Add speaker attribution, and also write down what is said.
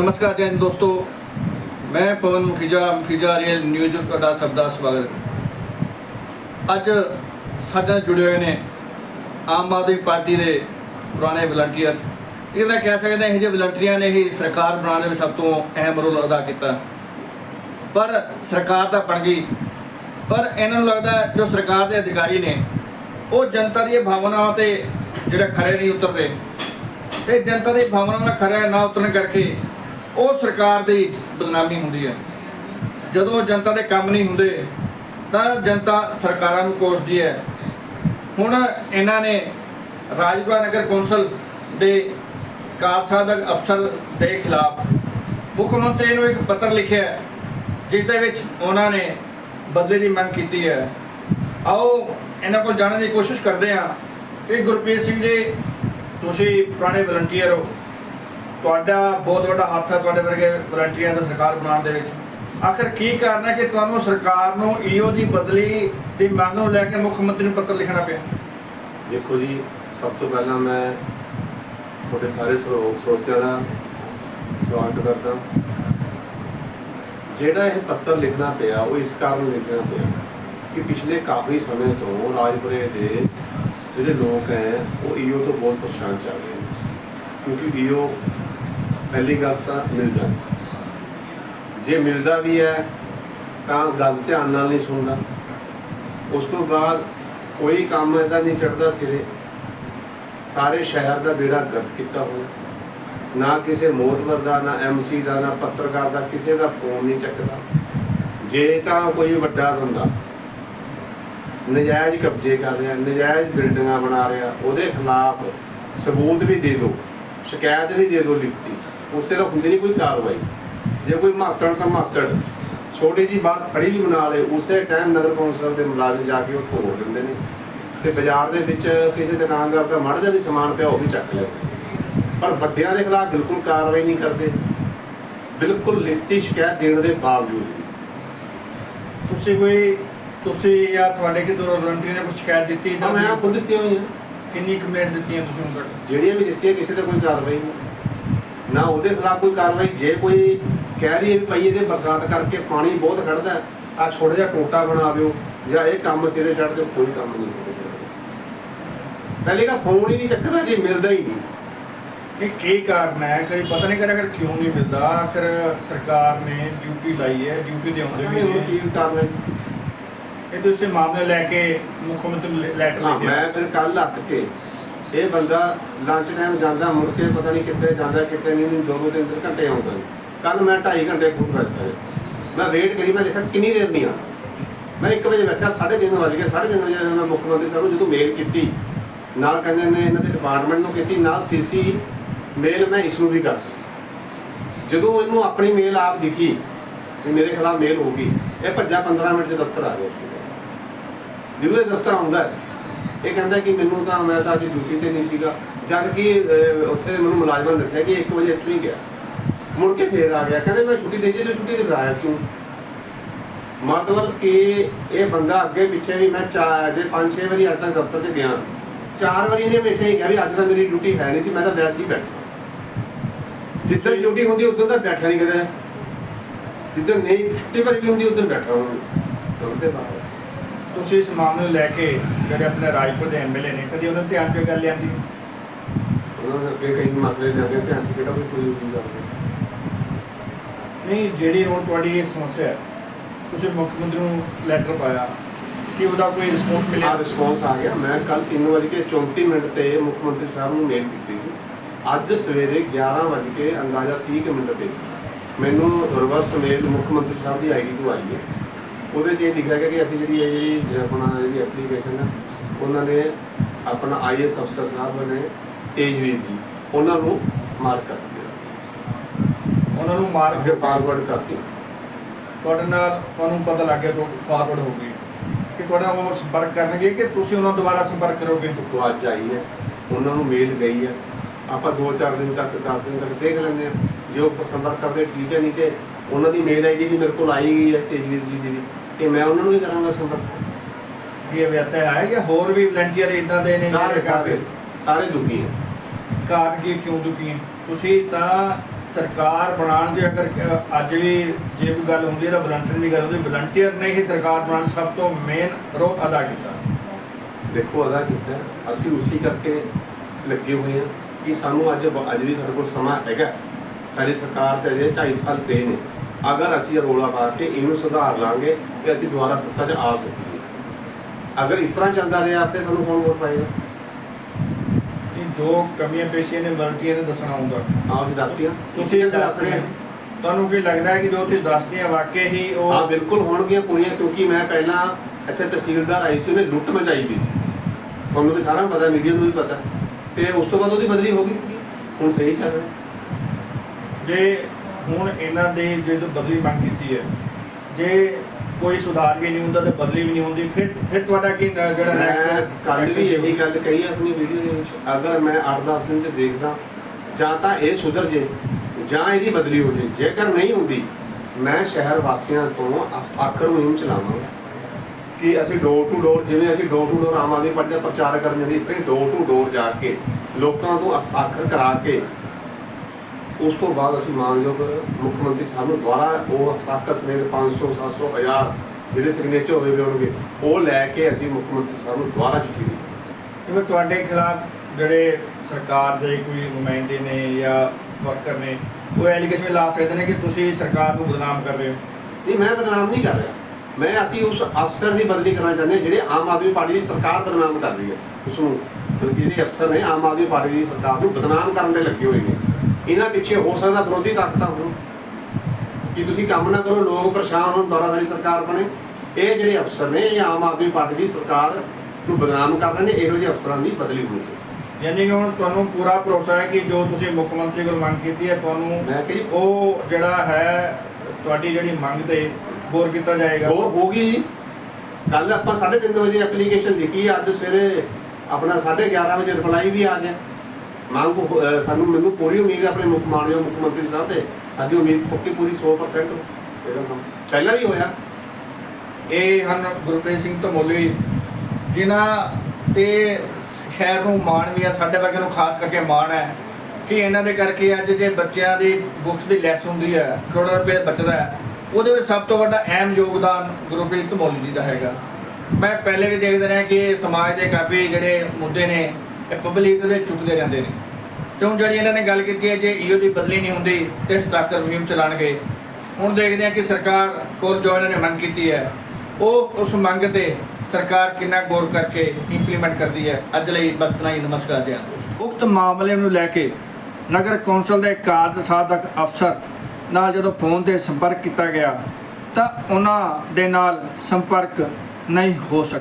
Speaker 1: ਨਮਸਕਾਰ ਜੀ ਦੋਸਤੋ, ਮੈਂ ਪਵਨ ਮੁਖੀਜਾ ਮੁਖੀਜਾ ਰੀਅਲ ਨਿਊਜ਼ ਤੋਂ ਤੁਹਾਡਾ ਸਭ ਦਾ ਸਵਾਗਤ। ਅੱਜ ਸਾਡੇ ਨਾਲ ਜੁੜੇ ਹੋਏ ਨੇ ਆਮ ਆਦਮੀ ਪਾਰਟੀ ਦੇ ਪੁਰਾਣੇ ਵਲੰਟੀਅਰ। ਇਹ ਤਾਂ ਕਹਿ ਸਕਦੇ ਹਾਂ ਇਹ ਜਿਹੇ ਵਲੰਟੀਅਰਾਂ ਨੇ ਹੀ ਸਰਕਾਰ ਬਣਾਉਣ ਦੇ ਵਿੱਚ ਸਭ ਤੋਂ ਅਹਿਮ ਰੋਲ ਅਦਾ ਕੀਤਾ। ਪਰ ਸਰਕਾਰ ਤਾਂ ਬਣ ਗਈ। ਪਰ ਇਹਨਾਂ ਨੂੰ ਲੱਗਦਾ ਜੋ ਸਰਕਾਰ ਦੇ ਅਧਿਕਾਰੀ ਨੇ, ਉਹ ਜਨਤਾ ਦੀਆਂ ਭਾਵਨਾਵਾਂ ਤੇ ਜਿਹੜਾ ਖਰੇ ਨਹੀਂ ਉਤਰ ਰਹੇ ਤੇ ਜਨਤਾ ਦੀ ਭਾਵਨਾਵਾਂ ਨਾਲ ਖਰਾ ਨਾ ਉਤਰਨ ਕਰਕੇ ਉਹ ਸਰਕਾਰ ਦੀ ਬਦਨਾਮੀ ਹੁੰਦੀ ਹੈ। ਜਦੋਂ ਜਨਤਾ ਦੇ ਕੰਮ ਨਹੀਂ ਹੁੰਦੇ, ਤਾਂ ਜਨਤਾ ਸਰਕਾਰਾਂ ਨੂੰ ਕੋਸਦੀ ਹੈ। ਹੁਣ ਇਹਨਾਂ ਨੇ ਰਾਜਪੁਰਾ ਨਗਰ ਕੌਂਸਲ ਦੇ ਕਾਰਜਸਾਧਕ ਅਫਸਰ ਦੇ ਖਿਲਾਫ ਮੁੱਖ ਮੰਤਰੀ ਨੂੰ ਇੱਕ ਪੱਤਰ ਲਿਖਿਆ ਜਿਸ ਦੇ ਵਿੱਚ ਉਹਨਾਂ ਨੇ ਬਦਲੇ ਦੀ ਮੰਗ ਕੀਤੀ ਹੈ। ਆਓ, ਇਹਨਾਂ ਕੋਲ ਜਾਣਨ ਦੀ ਕੋਸ਼ਿਸ਼ ਕਰਦੇ ਹਾਂ ਕਿ ਗੁਰਪ੍ਰੀਤ ਸਿੰਘ ਜੀ, ਤੁਸੀਂ ਪੁਰਾਣੇ ਵਲੰਟੀਅਰ ਹੋ। ਤੁਹਾਡਾ ਬਹੁਤ ਵੱਡਾ ਹੱਥ ਹੈ ਤੁਹਾਡੇ ਵਰਗੇ ਵਲੰਟੀਅਰਾਂ ਦਾ ਸਰਕਾਰ ਬਣਾਉਣ ਦੇ ਵਿੱਚ। ਆਖਰ ਕੀ ਕਾਰਨ ਹੈ ਕਿ ਤੁਹਾਨੂੰ ਸਰਕਾਰ ਨੂੰ ਈਓ ਦੀ ਬਦਲੀ ਦੀ ਮੰਗ ਨੂੰ ਲੈ ਕੇ ਮੁੱਖ ਮੰਤਰੀ ਨੂੰ ਪੱਤਰ ਲਿਖਣਾ ਪਿਆ?
Speaker 2: ਦੇਖੋ ਜੀ, ਸਭ ਤੋਂ ਪਹਿਲਾਂ ਮੈਂ ਤੁਹਾਡੇ ਸਾਰੇ ਸਰੋਤ ਸਰੋਤਿਆਂ ਦਾ ਸਵਾਗਤ ਕਰਦਾ। ਜਿਹੜਾ ਇਹ ਪੱਤਰ ਲਿਖਣਾ ਪਿਆ, ਉਹ ਇਸ ਕਾਰਨ ਲਿਖਣਾ ਪਿਆ ਕਿ ਪਿਛਲੇ ਕਾਫੀ ਸਮੇਂ ਤੋਂ ਰਾਜਪੁਰੇ ਦੇ ਜਿਹੜੇ ਲੋਕ ਹੈ, ਉਹ ਈਓ ਤੋਂ ਬਹੁਤ ਪਰੇਸ਼ਾਨ ਚੱਲ ਰਹੇ ਨੇ। ਕਿਉਂਕਿ ਈਓ ਪਹਿਲੀ ਗੱਲ ਤਾਂ ਮਿਲਦਾ। ਨਹੀਂ। ਜੇ ਮਿਲਦਾ ਵੀ ਹੈ, ਤਾਂ ਗੱਲ ਧਿਆਨ ਨਾਲ ਨਹੀਂ ਸੁਣਦਾ। ਉਸ ਤੋਂ ਬਾਅਦ ਕੋਈ ਕੰਮ ਇਹਦਾ ਨਹੀਂ ਚੜਦਾ ਸਿਰੇ। ਸਾਰੇ ਸ਼ਹਿਰ ਦਾ ਬੇੜਾ ਗਰਕ ਕੀਤਾ ਹੋਇਆ। ਨਾ ਕਿਸੇ ਮੋਤਬਰ ਦਾ, ਨਾ ਐਮਸੀ ਦਾ, ਨਾ ਪੱਤਰਕਾਰ ਦਾ, ਕਿਸੇ ਦਾ ਫੋਨ ਨਹੀਂ ਚੱਕਦਾ। ਜੇ ਤਾਂ ਕੋਈ ਵੱਡਾ ਬੰਦਾ ਨਜਾਇਜ਼ ਕਬਜ਼ੇ ਕਰ ਰਿਹਾ, ਨਜਾਇਜ਼ ਬਿਲਡਿੰਗਾਂ ਬਣਾ ਰਿਹਾ, ਉਹਦੇ ਖਿਲਾਫ ਸਬੂਤ ਵੀ ਦੇ ਦਿਓ, ਸ਼ਿਕਾਇਤ ਵੀ ਦੇ ਦਿਓ ਲਿਖਤੀ। ਉਸੇ ਦਾ ਹੁੰਦੀ ਨਹੀਂ ਕੋਈ ਕਾਰਵਾਈ। ਜੇ ਕੋਈ ਮਾਤੜ ਤਾਂ ਮਾਤੜ। ਛੋਟੀ ਜੀ ਬਾਤ ਫੜੀ ਵੀ ਬਣਾ ਲੇ ਉਸੇ ਟਾਈਮ ਨਗਰ ਕੌਂਸਲ ਦੇ ਮੁਲਾਜ਼ਮ ਜਾ ਕੇ ਉਹ ਤੋੜ ਦਿੰਦੇ ਨੇ। ਤੇ ਬਾਜ਼ਾਰ ਦੇ ਵਿੱਚ ਕਿਸੇ ਦੁਕਾਨਦਾਰ ਦਾ ਮੜ ਦੇ ਵੀ ਸਮਾਨ ਪਿਆ ਉਹ ਵੀ ਚੱਕ ਲਿਆ ਪਰ ਵੱਡਿਆਂ ਦੇ ਖਿਲਾਫ ਬਿਲਕੁਲ ਕਾਰਵਾਈ ਨਹੀਂ ਕਰਦੇ। ਬਿਲਕੁਲ ਲਿਖਤੀ ਸ਼ਿਕਾਇਤ ਦੇਣ ਦੇ ਬਾਵਜੂਦ।
Speaker 1: ਤੁਸੀਂ ਕੋਈ ਤੁਸੀਂ ਜਾਂ ਤੁਹਾਡੇ ਕਿਤੇ ਵਲੰਟੀਅਰ ਨੇ ਕੋਈ ਸ਼ਿਕਾਇਤ ਦਿੱਤੀ?
Speaker 2: ਤਾਂ ਮੈਂ ਖੁਦ ਦਿੱਤੀਆਂ ਹੋਈਆਂ।
Speaker 1: ਕਿੰਨੀ ਕੰਪਲੇਂਟ ਦਿੱਤੀਆਂ ਤੁਸੀਂ ਤੱਕ
Speaker 2: ਜਿਹੜੀਆਂ ਵੀ ਦਿੱਤੀਆਂ ਕਿਸੇ ਤੇ ਕੋਈ ਕਾਰਵਾਈ ਨਹੀਂ। ਨਾ ਉਹਦੇ ਖਿਲਾਫ ਕੋਈ ਕਾਰਵਾਈ ਜੇ ਕੋਈ ਕਹਿ ਰਹੀ ਹੈ ਵੀ ਭਾਈ ਇਹਦੇ ਬਰਸਾਤ ਕਰਕੇ ਪਾਣੀ ਬਹੁਤ ਖੜਦਾ ਆ ਛੋਟਾ ਜਿਹਾ ਟੋਟਾ ਬਣਾ ਦਿਓ ਜਾਂ ਇਹ ਕੰਮ ਸਿਰੇ ਚੜ੍ਹ ਦਿਓ ਕੋਈ ਕੰਮ ਨਹੀਂ ਸਿਰੇ ਪਹਿਲੇ ਕਾ ਫੋਨ ਹੀ ਨਹੀਂ ਚੱਕਦਾ ਜੀ ਮਿਲਦਾ ਹੀ ਨਹੀਂ।
Speaker 1: ਇਹ ਕੀ ਕਾਰਨ ਹੈ? ਕੋਈ ਪਤਾ ਨਹੀਂ ਕਰ ਅਗਰ ਕਿਉਂ ਨਹੀਂ ਮਿਲਦਾ? ਆਖਰ ਸਰਕਾਰ ਨੇ ਡਿਊਟੀ ਲਾਈ ਹੈ ਡਿਊਟੀ ਦੇ ਆਉਂਦੇ ਵੀ ਨੇ।
Speaker 2: ਕੀ ਕਰਨਾ
Speaker 1: ਇਹ ਤੁਸੀਂ ਮਾਮਲੇ ਲੈ ਕੇ ਮੁੱਖ ਮੰਤਰੀ ਲੈਟਰ
Speaker 2: ਹਾਂ
Speaker 1: ਲਿਖਿਆ।
Speaker 2: ਮੈਂ ਫਿਰ ਕੱਲ ਹੱਥ ਕੇ ਇਹ ਬੰਦਾ ਲੰਚ ਟਾਈਮ ਜਾਂਦਾ, ਮੁੜ ਕੇ ਪਤਾ ਨਹੀਂ ਕਿੱਥੇ ਜਾਂਦਾ, ਕਿੱਥੇ ਨਹੀਂ ਨਹੀਂ ਦੋ ਦੋ ਤਿੰਨ ਤਿੰਨ ਘੰਟੇ ਆਉਂਦਾ ਕੱਲ ਮੈਂ 2.5 ਘੰਟੇ ਖੁਦ ਬੈਠਾ ਮੈਂ ਵੇਟ ਕਰੀ, ਮੈਂ ਦੇਖਿਆ ਕਿੰਨੀ ਦੇਰ ਨਹੀਂ ਆ। ਮੈਂ 1 ਵਜੇ ਬੈਠਾ 3:30 ਵਜੇ ਗਏ 3:30 ਵਜੇ ਮੈਂ ਮੁੱਖ ਮੰਤਰੀ ਸਾਹਿਬ ਨੂੰ ਜਦੋਂ ਮੇਲ ਕੀਤੀ, ਨਾਲ ਕਹਿੰਦੇ ਨੇ ਇਹਨਾਂ ਦੇ ਡਿਪਾਰਟਮੈਂਟ ਨੂੰ ਕੀਤੀ, ਨਾਲ ਸੀਸੀ ਮੇਲ ਮੈਂ ਇਸ਼ੂ ਵੀ ਕਰ ਜਦੋਂ ਇਹਨੂੰ ਆਪਣੀ ਮੇਲ ਆਪ ਦਿਖੀ ਵੀ ਮੇਰੇ ਖਿਲਾਫ ਮੇਲ ਹੋ ਗਈ, ਇਹ ਭੱਜਾ 15 ਮਿੰਟ ਦੇ ਦਫ਼ਤਰ ਆ ਗਿਆ। ਜਦੋਂ ਇਹ ਦਫ਼ਤਰ ਆਉਂਦਾ ਇਹ ਕਹਿੰਦਾ ਕਿ ਮੈਨੂੰ ਤਾਂ ਮੈਂ ਤਾਂ ਅੱਜ ਡਿਊਟੀ ਤੇ ਨਹੀਂ ਸੀਗਾ। ਜਦ ਕਿ ਅਹ, ਉੱਥੇ ਮੈਨੂੰ ਮੁਲਾਜ਼ਮਾਂ ਨੇ ਦੱਸਿਆ ਕਿ 1 ਵਜੇ ਇੱਥੋਂ ਹੀ ਗਿਆ। ਮੁੜ ਕੇ ਫੇਰ ਆ ਗਿਆ। ਕਹਿੰਦੇ ਮੈਂ ਛੁੱਟੀ ਦੇ ਜੇ ਛੁੱਟੀ ਤੇ ਆਇਆ ਕਿਉਂ? ਮਤਲਬ ਕਿ ਇਹ ਬੰਦਾ ਅੱਗੇ ਪਿੱਛੇ ਵੀ ਮੈਂ ਚਾ- ਜੇ 5-6 ਵਾਰੀ ਅੱਜ ਤੱਕ ਦਫ਼ਤਰ 'ਚ ਗਿਆ। ਚਾਰ ਵਾਰੀ ਇਹਨੇ ਹਮੇਸ਼ਾ ਹੀ ਕਿਹਾ ਵੀ ਅੱਜ ਤਾਂ ਮੇਰੀ ਡਿਊਟੀ ਹੈ ਨਹੀਂ ਸੀ ਮੈਂ ਤਾਂ ਵੈਸੇ ਹੀ ਬੈਠਾ। ਜਿੱਦਣ ਡਿਊਟੀ ਹੁੰਦੀ ਉਦੋਂ ਤਾਂ ਬੈਠਾ ਨਹੀਂ ਕਦੇ। ਜਿੱਦਣ ਨਹੀਂ ਛੁੱਟੀ ਭਰੀ ਵੀ ਹੁੰਦੀ ਉਦੋਂ ਬੈਠਾ ਹਾਂ ਤੇ ਬਾਅਦ।
Speaker 1: ਤੁਸੀਂ ਇਸ ਮਾਮਲੇ ਨੂੰ ਲੈ ਕੇ ਜਿਹੜੇ ਆਪਣੇ ਰਾਜਪੁਰ ਦੇ ਐਮਐਲਏ ਨੇ ਕਦੀ ਉਹਨਾਂ ਧਿਆਨ 'ਚ ਇਹ ਗੱਲ ਲਿਆਂਦੀ?
Speaker 2: ਉਹਨਾਂ ਦੇ ਅੱਗੇ ਕਈ ਮਸਲੇ ਜਾਂਦੇ ਧਿਆਨ ਚ ਕਿਹੜਾ ਕੋਈ ਕੋਈ ਨਹੀਂ ਕਰਦੇ
Speaker 1: ਨਹੀਂ। ਜਿਹੜੀ ਹੁਣ ਤੁਹਾਡੀ ਇਹ ਸਮੱਸਿਆ ਹੈ ਤੁਸੀਂ ਮੁੱਖ ਮੰਤਰੀ ਨੂੰ ਲੈਟਰ ਪਾਇਆ ਕਿ ਉਹਦਾ ਕੋਈ ਰਿਸਪੌਂਸ
Speaker 2: ਆ
Speaker 1: ਮਿਲਿਆ
Speaker 2: ਰਿਸਪੌਂਸ ਆ ਗਿਆ। ਮੈਂ ਕੱਲ 3:34 ਮਿੰਟ ਤੇ ਮੁੱਖ ਮੰਤਰੀ ਸਾਹਿਬ ਨੂੰ ਮੇਲ ਕੀਤੀ ਸੀ। ਅੱਜ ਸਵੇਰੇ 11 ਕੇ ਅੰਦਾਜ਼ਾ 30 ਕੁ ਮਿੰਟ ਤੇ ਮੈਨੂੰ ਰਿਵਰਸ ਮੇਲ ਮੁੱਖ ਮੰਤਰੀ ਸਾਹਿਬ ਦੀ ਆਈਡੀ ਤੋਂ ਆਈ ਹੈ। ਉਹਦੇ 'ਚ ਇਹ ਲਿਖਿਆ ਗਿਆ ਕਿ ਅਸੀਂ ਜਿਹੜੀ ਇਹ ਜਿਹੜੀ ਆਪਣਾ ਜਿਹੜੀ ਐਪਲੀਕੇਸ਼ਨ ਹੈ ਉਹਨਾਂ ਨੇ ਆਪਣਾ ਆਈਐਸ ਅਫਸਰ ਸਾਹਿਬ ਨੇ ਤੇਜਵੀਰ ਜੀ ਉਹਨਾਂ ਨੂੰ ਮਾਰਕ ਕਰ ਦਿੱਤਾ।
Speaker 1: ਉਹਨਾਂ ਨੂੰ ਮਾਰ
Speaker 2: ਅੱਗੇ ਫਾਰਵਰਡ ਕਰਤੀ।
Speaker 1: ਤੁਹਾਡੇ ਨਾਲ ਤੁਹਾਨੂੰ ਪਤਾ ਲੱਗ ਗਿਆ ਤੋਂ ਫਾਰਵਰਡ ਹੋ ਗਈ। ਕਿ ਤੁਹਾਡੇ ਉਹ ਸੰਪਰਕ ਕਰਨਗੇ ਕਿ ਤੁਸੀਂ ਉਹਨਾਂ ਦੁਬਾਰਾ ਸੰਪਰਕ ਕਰੋਗੇ?
Speaker 2: ਆਈ ਹੈ ਉਹਨਾਂ ਨੂੰ ਮੇਲ ਗਈ ਹੈ। ਆਪਾਂ 2-4 ਦਿਨ ਤੱਕ 10 ਦਿਨ ਤੱਕ ਦੇਖ ਲੈਂਦੇ ਹਾਂ। ਜੇ ਉਹ ਸੰਪਰਕ ਕਰਦੇ ਠੀਕ ਹੈ ਨਹੀਂ ਤੇ ਉਹਨਾਂ ਦੀ ਮੇਲ ਆਈਡੀ ਵੀ ਮੇਰੇ ਕੋਲ ਆਈ ਗਈ ਹੈ ਤੇਜਵੀਰ ਜੀ ਦੀ ਤੇ ਮੈਂ ਉਹਨਾਂ ਨੂੰ ਹੀ ਕਰਾਂਗਾ ਸੰਪਰਕ।
Speaker 1: ਇਹ ਵਿਅਤਾ ਹੈ। ਜਾਂ ਹੋਰ ਵੀ ਵਲੰਟੀਅਰ ਇਦਾਂ ਦੇ ਨੇ
Speaker 2: ਸਾਰੇ ਸਾਰੇ ਸਾਰੇ ਦੁਖੀ ਹੈ।
Speaker 1: ਕਾਰਨ ਕੀ ਕਿਉਂ ਦੁਖੀ ਹੈ? ਤੁਸੀਂ ਤਾਂ ਸਰਕਾਰ ਬਣਾਉਣ ਦੀ ਅਗਰ ਅੱਜ ਵੀ ਜੇ ਕੋਈ ਗੱਲ ਹੁੰਦੀ ਹੈ ਤਾਂ ਵਲੰਟੀਅਰ ਦੀ ਗੱਲ ਹੁੰਦੀ ਵਲੰਟੀਅਰ ਨੇ ਹੀ ਸਰਕਾਰ ਬਣਾਉਣ ਸਭ ਤੋਂ ਮੇਨ ਰੋਲ ਅਦਾ ਕੀਤਾ।
Speaker 2: ਦੇਖੋ ਅਦਾ ਕੀਤਾ। ਅਸੀਂ ਉਸੇ ਕਰਕੇ ਲੱਗੇ ਹੋਏ ਹਾਂ ਕਿ ਸਾਨੂੰ ਅੱਜ ਅੱਜ ਵੀ ਸਾਡੇ ਕੋਲ ਸਮਾਂ ਹੈਗਾ। ਸਾਡੀ ਸਰਕਾਰ ਤੇ ਅਜੇ 2.5 ਸਾਲ ਪਏ ਨੇ। ਅਗਰ ਅਸੀਂ ਰੋਲਾ ਪਾ ਕੇ ਇਹਨੂੰ ਸੁਧਾਰ ਲਾਂਗੇ ਤੇ ਅਸੀਂ ਦੁਬਾਰਾ ਸੱਤਾ 'ਚ ਆ ਸਕੀਏ। ਅਗਰ ਇਸ ਤਰ੍ਹਾਂ ਚੱਲਦਾ ਰਿਹਾ ਫਿਰ ਸਾਨੂੰ ਕੌਣ ਵੋਟ ਪਾਏਗਾ?
Speaker 1: ਜੋ ਕਮੀਆਂ ਪੇਸ਼ੀਆਂ ਨੇ ਵਲੰਟੀਅਰ ਨੇ ਦੱਸਣਾ ਹੁੰਦਾ
Speaker 2: ਆਹ ਅਸੀਂ ਦੱਸਦੀਆਂ
Speaker 1: ਤੁਸੀਂ ਇਹ ਦੱਸ ਰਹੇ ਹੋ। ਤੁਹਾਨੂੰ ਕੀ ਲੱਗਦਾ ਹੈ ਕਿ ਜੋ ਤੁਸੀਂ ਦੱਸਦੇ ਆ ਵਾਕਿਆ ਹੀ
Speaker 2: ਹਾਂ
Speaker 1: ਉਹ
Speaker 2: ਬਿਲਕੁਲ ਹੋਣਗੀਆਂ ਪੂਰੀਆਂ ਕਿਉਂਕਿ ਮੈਂ ਪਹਿਲਾਂ ਇੱਥੇ ਤਹਿਸੀਲਦਾਰ ਆਈ ਸੀ ਉਹਨੇ ਲੁੱਟ ਮਚਾਈ ਵੀ ਸੀ। ਤੁਹਾਨੂੰ ਵੀ ਸਾਰਾ ਪਤਾ ਮੀਡੀਆ ਨੂੰ ਵੀ ਪਤਾ। ਤੇ ਉਸ ਤੋਂ ਬਾਅਦ ਉਹਦੀ ਬਦਲੀ ਹੋ ਗਈ ਸੀ ਹੁਣ ਸਹੀ ਚੱਲ ਰਿਹਾ।
Speaker 1: ਜੇ ਹੁਣ ਇਹਨਾਂ ਦੇ ਜਦੋਂ ਬਦਲੀ ਮੰਗ ਕੀਤੀ ਹੈ ਜੇ ਕੋਈ ਸੁਧਾਰ ਵੀ ਨਹੀਂ ਹੁੰਦਾ ਤੇ ਬਦਲੀ ਵੀ ਨਹੀਂ ਹੁੰਦੀ ਫਿਰ ਫਿਰ ਤੁਹਾਡਾ ਕੀ ਜਿਹੜਾ next
Speaker 2: ਕੱਲ ਵੀ ਇਹੀ ਗੱਲ ਕਹੀ ਆਪਣੀ ਵੀਡੀਓ ਦੇ ਵਿੱਚ। ਅਗਰ ਮੈਂ 8-10 ਦਿਨ ਚ ਦੇਖਦਾ ਜਾਂ ਤਾਂ ਇਹ ਸੁਧਰ ਜੇ ਜਾਂ ਇਹਦੀ ਬਦਲੀ ਹੋ ਜੇ। ਜੇਕਰ ਨਹੀਂ ਹੁੰਦੀ ਮੈਂ ਸ਼ਹਿਰ ਵਾਸੀਆਂ ਤੋਂ ਹਸਤਾਖਰ ਮੁਹਿੰਮ ਚਲਾਵਾਂਗਾ ਕਿ ਅਸੀਂ ਡੋਰ ਟੂ ਡੋਰ ਜਿਵੇਂ ਅਸੀਂ door to door Aam Aadmi party ਦਾ ਪ੍ਰਚਾਰ ਕਰਨ ਜਾਂਦੇ ਇਸ ਤਰ੍ਹਾਂ ਡੋਰ ਟੂ ਡੋਰ ਜਾ ਕੇ ਲੋਕਾਂ ਤੋਂ ਹਸਤਾਖਰ ਕਰਾ ਕੇ ਉਸ ਤੋਂ ਬਾਅਦ ਅਸੀਂ ਮਾਨਯੋਗ ਮੁੱਖ ਮੰਤਰੀ ਸਾਹਿਬ ਨੂੰ ਦੁਬਾਰਾ ਉਹ ਹਸਤਾਖਰ ਸਮੇਤ 500 700 1000 ਜਿਹੜੇ ਸਿਗਨੇਚਰ ਹੋਏ ਹੋਏ ਹੋਣਗੇ ਉਹ ਲੈ ਕੇ ਅਸੀਂ ਮੁੱਖ ਮੰਤਰੀ ਸਾਹਿਬ ਨੂੰ ਦੁਬਾਰਾ ਚਿੱਠੀ ਲਿਖੀ
Speaker 1: ਜਿਵੇਂ ਤੁਹਾਡੇ ਖਿਲਾਫ ਜਿਹੜੇ ਸਰਕਾਰ ਦੇ ਕੋਈ ਨੁਮਾਇੰਦੇ ਨੇ ਜਾਂ ਵਰਕਰ ਨੇ ਉਹ ਐਲੀਗੇਸ਼ਨ ਲਾ ਸਕਦੇ ਨੇ ਕਿ ਤੁਸੀਂ ਸਰਕਾਰ ਨੂੰ ਬਦਨਾਮ ਕਰ ਰਹੇ ਹੋ?
Speaker 2: ਨਹੀਂ ਮੈਂ ਬਦਨਾਮ ਨਹੀਂ ਕਰ ਰਿਹਾ। ਮੈਂ ਅਸੀਂ ਉਸ ਅਫਸਰ ਦੀ ਬਦਲੀ ਕਰਨਾ ਚਾਹੁੰਦੇ ਹਾਂ ਜਿਹੜੇ ਆਮ ਆਦਮੀ ਪਾਰਟੀ ਦੀ ਸਰਕਾਰ ਬਦਨਾਮ ਕਰ ਰਹੀ ਹੈ। ਉਸ ਨੂੰ ਜਿਹੜੇ ਅਫਸਰ ਨੇ ਆਮ ਆਦਮੀ ਪਾਰਟੀ ਦੀ ਸਰਕਾਰ ਨੂੰ ਬਦਨਾਮ ਕਰਨ ਦੇ ਲੱਗੇ ਹੋਏ ਨੇ। ਇਹਨਾਂ ਪਿੱਛੇ ਹੋ ਸਕਦਾ ਵਿਰੋਧੀ ਤਾਕਤਾਂ ਹੋਣ। ਕਿ ਤੁਸੀਂ ਕੰਮ ਨਾ ਕਰੋ ਲੋਕ ਪਰੇਸ਼ਾਨ ਹੋਣ ਦੁਆਰਾ ਸਾਡੀ ਸਰਕਾਰ ਬਣੇ। ਇਹ ਜਿਹੜੇ ਅਫਸਰ ਨੇ ਇਹ ਆਮ ਆਦਮੀ ਪਾਰਟੀ ਦੀ ਸਰਕਾਰ ਨੂੰ ਬਦਨਾਮ ਕਰ ਰਹੇ ਨੇ ਇਹੋ ਜਿਹੇ ਅਫਸਰਾਂ ਦੀ ਬਦਲੀ ਹੋਣੀ ਚਾਹੀਦੀ।
Speaker 1: ਯਾਨੀ ਕਿ ਹੁਣ ਤੁਹਾਨੂੰ ਪੂਰਾ ਭਰੋਸਾ ਹੈ ਕਿ ਜੋ ਤੁਸੀਂ ਮੁੱਖ ਮੰਤਰੀ ਕੋਲ ਮੰਗ ਕੀਤੀ ਹੈ ਤੁਹਾਨੂੰ ਉਹ ਜਿਹੜਾ ਹੈ ਤੁਹਾਡੀ ਜਿਹੜੀ ਮੰਗ ਤੇ ਗੌਰ ਕੀਤਾ ਜਾਏਗਾ।
Speaker 2: ਗੌਰ ਹੋ ਗਈ ਜੀ। ਕੱਲ ਆਪਾਂ 3:30 ਵਜੇ ਐਪਲੀਕੇਸ਼ਨ ਲਿਖੀ ਅੱਜ ਸਵੇਰੇ ਆਪਣਾ 11:30 ਵਜੇ ਰਿਪਲਾਈ ਵੀ ਆ ਗਿਆ। ਮੰਗ ਸਾਨੂੰ ਮੈਨੂੰ ਪੂਰੀ ਉਮੀਦ ਆਪਣੇ ਮੁੱਖ ਮਾਨਯੋਗ ਮੁੱਖ ਮੰਤਰੀ ਸਾਹਿਬ ਤੇ। ਸਾਡੀ ਉਮੀਦ ਪੱਕੀ ਪੂਰੀ 100% ਇਹਦਾ ਕੰਮ ਪਹਿਲਾਂ ਵੀ ਹੋਇਆ।
Speaker 1: ਇਹ ਹਨ ਗੁਰਪ੍ਰੀਤ ਸਿੰਘ ਧਮੋਲੀ ਜਿਨ੍ਹਾਂ ਤੇ ਸ਼ਹਿਰ ਨੂੰ ਮਾਣ ਵੀ ਆ, ਸਾਡੇ ਵਰਗੇ ਨੂੰ ਖਾਸ ਕਰਕੇ ਮਾਣ ਹੈ ਕਿ ਇਹਨਾਂ ਦੇ ਕਰਕੇ ਅੱਜ ਜੇ ਬੱਚਿਆਂ ਦੀ ਬੁੱਕਸ ਦੀ ਲੈਸ ਹੁੰਦੀ ਹੈ, ਕਰੋੜਾਂ ਰੁਪਏ ਬਚਦਾ ਹੈ, ਉਹਦੇ ਵਿੱਚ ਸਭ ਤੋਂ ਵੱਡਾ ਅਹਿਮ ਯੋਗਦਾਨ ਗੁਰਪ੍ਰੀਤ ਧਮੋਲੀ ਜੀ ਦਾ ਹੈਗਾ। ਮੈਂ ਪਹਿਲੇ ਵੀ ਦੇਖਦੇ ਰਿਹਾ ਕਿ ਸਮਾਜ ਦੇ ਕਾਫੀ ਜਿਹੜੇ ਮੁੱਦੇ ਨੇ ਇਹ ਪਬਲਿਕ ਦੇ ਚੁੱਕਦੇ ਰਹਿੰਦੇ ਨੇ। ਕਿਉਂ ਜਿਹੜੀ ਇਹਨਾਂ ਨੇ ਗੱਲ ਕੀਤੀ ਹੈ ਜੇ ਈਓ ਦੀ ਬਦਲੀ ਨਹੀਂ ਹੁੰਦੀ, ਤੇ ਹਸਤਾਖਰ ਮੁਹਿੰਮ ਚਲਾਣਗੇ। ਹੁਣ ਦੇਖਦੇ ਹਾਂ ਕਿ ਸਰਕਾਰ ਕੋਲ ਜੋ ਇਹਨਾਂ ਨੇ ਮੰਗ ਕੀਤੀ ਹੈ, ਉਹ ਉਸ ਮੰਗ ਤੇ ਸਰਕਾਰ ਕਿੰਨਾ ਗੌਰ ਕਰਕੇ ਇੰਪਲੀਮੈਂਟ ਕਰਦੀ ਹੈ। ਅੱਜ ਲਈ ਬਸ ਇਤਨਾ ਹੀ, ਨਮਸਕਾਰ ਜੀ ਉਕਤ ਮਾਮਲੇ ਨੂੰ ਲੈ ਕੇ ਨਗਰ ਕੌਂਸਲ ਦੇ ਕਾਰਜ ਸਾਧਕ ਅਫਸਰ ਨਾਲ ਜਦੋਂ ਫੋਨ ਤੇ ਸੰਪਰਕ ਕੀਤਾ ਗਿਆ, ਤਾਂ ਉਹਨਾਂ ਦੇ ਨਾਲ ਸੰਪਰਕ ਨਹੀਂ ਹੋ ਸਕਿਆ